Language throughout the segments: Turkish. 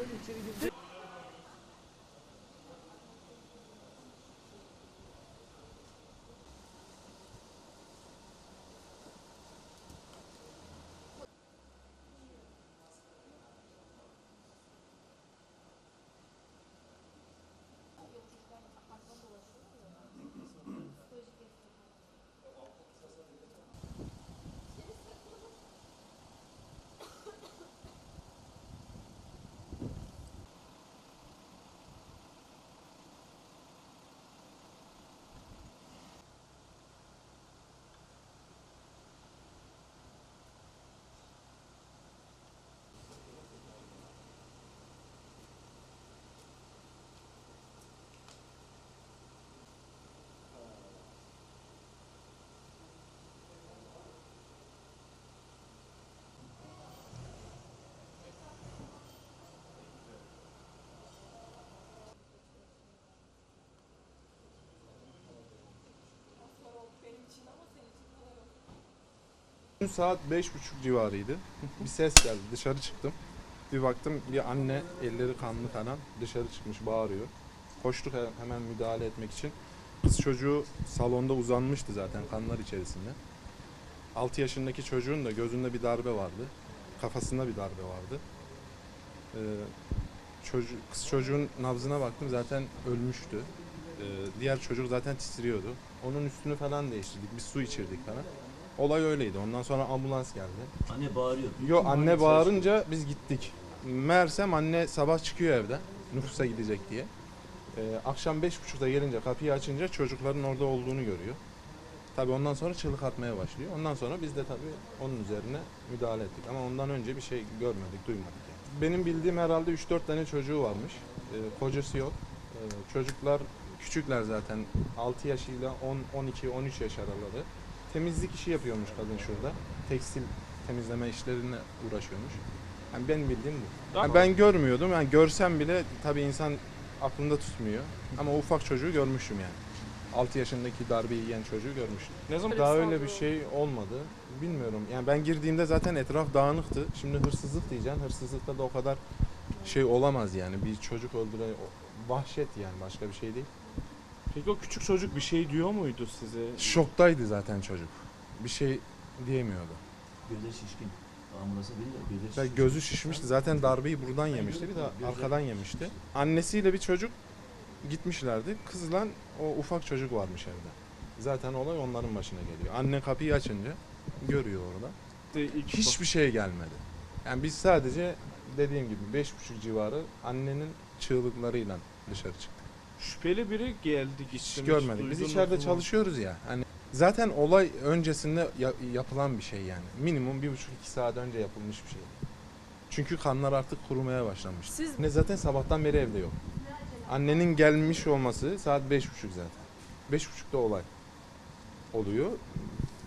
böyle içeri girdi. Dün saat beş buçuk civarıydı. Bir ses geldi. Dışarı çıktım. Bir baktım bir anne elleri kanlı falan dışarı çıkmış bağırıyor. Koştuk he- hemen müdahale etmek için. Kız çocuğu salonda uzanmıştı zaten kanlar içerisinde. 6 yaşındaki çocuğun da gözünde bir darbe vardı. Kafasında bir darbe vardı. Ee, çocuğu, kız çocuğun nabzına baktım zaten ölmüştü. Ee, diğer çocuk zaten titriyordu. Onun üstünü falan değiştirdik. Bir su içirdik falan. Olay öyleydi. Ondan sonra ambulans geldi. Anne bağırıyor. Yo anne bağırınca biz gittik. Meğersem anne sabah çıkıyor evden nüfusa gidecek diye. Ee, akşam beş buçukta gelince kapıyı açınca çocukların orada olduğunu görüyor. Tabii ondan sonra çığlık atmaya başlıyor. Ondan sonra biz de tabii onun üzerine müdahale ettik. Ama ondan önce bir şey görmedik, duymadık yani. Benim bildiğim herhalde 3-4 tane çocuğu varmış. Ee, kocası yok. Ee, çocuklar küçükler zaten. 6 yaşıyla 10, 12, 13 yaş araları. Temizlik işi yapıyormuş kadın şurada. Tekstil temizleme işlerine uğraşıyormuş. Yani benim bildiğim bu. Yani ben görmüyordum. Yani görsem bile tabii insan aklında tutmuyor. Ama ufak çocuğu görmüşüm yani. 6 yaşındaki darbeyi yiyen çocuğu görmüştüm. Ne zaman Daha öyle bir şey olmadı. Bilmiyorum. Yani ben girdiğimde zaten etraf dağınıktı. Şimdi hırsızlık diyeceksin. Hırsızlıkta da o kadar şey olamaz yani. Bir çocuk öldüre o- vahşet yani başka bir şey değil. Peki o küçük çocuk bir şey diyor muydu size? Şoktaydı zaten çocuk. Bir şey diyemiyordu. Gözleri şişkin. Ambulansa biri de gözleri şişkin. gözü şişmişti. Zaten darbeyi buradan yemişti. Bir de arkadan yemişti. Annesiyle bir çocuk gitmişlerdi. Kızla o ufak çocuk varmış evde. Zaten olay onların başına geliyor. Anne kapıyı açınca görüyor orada. İşte ilk Hiçbir şey gelmedi. Yani biz sadece dediğim gibi beş buçuk civarı annenin çığlıklarıyla dışarı çıktık. Şüpheli biri geldi gitti. Hiç görmedik. Biz içeride mu? çalışıyoruz ya. Hani zaten olay öncesinde ya- yapılan bir şey yani. Minimum bir buçuk iki saat önce yapılmış bir şey. Çünkü kanlar artık kurumaya başlamış. Siz Ne zaten sabahtan beri evde yok. Annenin gelmiş olması saat beş buçuk zaten. Beş buçukta olay oluyor.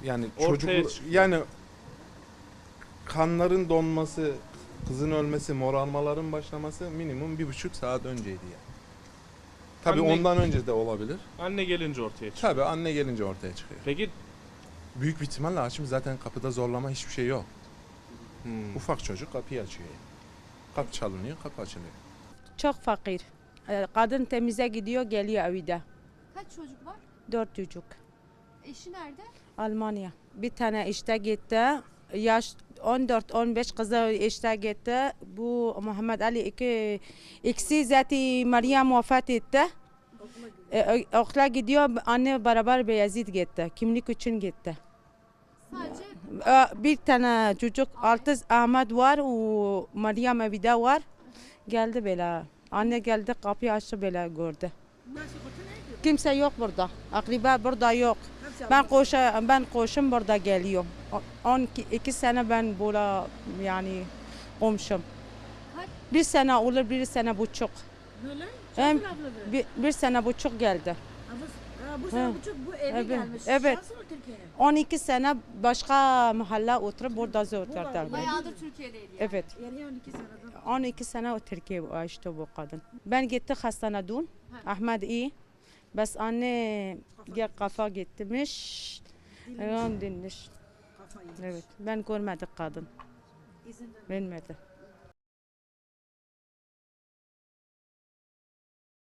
Yani çocuk yani kanların donması, kızın ölmesi, morarmaların başlaması minimum bir buçuk saat önceydi yani. Tabii Anne- ondan önce de olabilir. Anne gelince ortaya çıktı. Tabii anne gelince ortaya çıkıyor. Peki Büyük bir ihtimalle açım zaten kapıda zorlama hiçbir şey yok. hmm, Ufak çocuk kapıyı açıyor. Kapı çalınıyor, kapı açılıyor. çok fakir. Ee, Kadın temize gidiyor geliyor evde. Kaç çocuk var? Dört çocuk. Eşi nerede? Almanya. Bir tane işte gitti. Yaş 14-15 kızı işte gitti. Bu Muhammed Ali iki, ikisi zaten Meryem vefat etti. Ee, okula gidiyor. Anne beraber Beyazıt gitti. Kimlik için gitti. Sadece Bir tane çocuk altı Ahmet var. O Meryem evde var. Geldi böyle. Anne geldi kapıyı açtı böyle gördü. Kimse yok burada. Akriba burada yok. Ben koşa ben koşum burada geliyorum. 12 iki sene ben burada yani komşum. Bir sene olur bir sene buçuk. Böyle? Hem bir, bir sene buçuk geldi. Bu- sene He. buçuk bu eve Evet, gelmiş. evet. Bu Türkiye'ye? 12 sene başka mahalle oturup burada oturdu. bayağıdır Türkiye'deydi yani. Evet. Yani 12 seneden. 12 sene o Türkiye açtı bu kadın. Ben gitti hastanedun. Ahmet iyi. Bas anne gel kafa gitmiş. Ayağım dinmiş. Evet. Ben görmedim kadın. İzin ver. Vermedi.